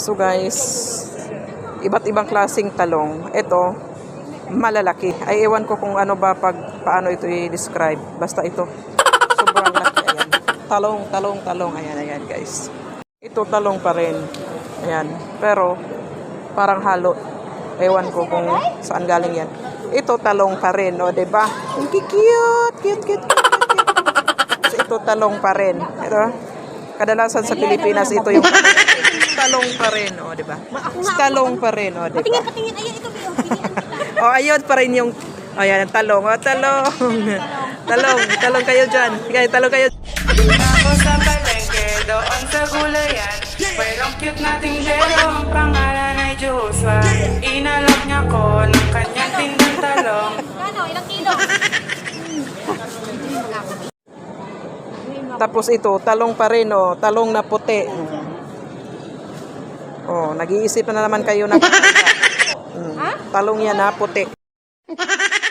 So guys, iba't ibang klasing talong. Ito, malalaki. Ay, ewan ko kung ano ba pag paano ito i-describe. Basta ito, sobrang laki. Ayan. Talong, talong, talong. Ayan, ayan guys. Ito talong pa rin. Ayan. Pero, parang halo. Ewan ko kung saan galing yan. Ito talong pa rin, o, ba? Diba? Ang cute, cute, cute, cute, cute. So, ito talong pa rin. Ito, kadalasan sa Pilipinas, ito yung talong pa rin, o, di ba? Talong pa rin, o, di ba? Patingin, patingin. Ayan, ito. Pilihan kita. O, ayun pa rin yung, o, yan, talong, o, talong. talong, talong kayo dyan. Sige, talong kayo. Ako sa palengke, doon sa gulayan Mayroong cute nating lero, ang pangalan ay Joshua Inalok niya ko ng kanyang tindang talong Ano, ilang kilo? Tapos ito, talong pa rin, o, talong na puti. O, nag-iisip na naman kayo na Mm, talong yan na puti.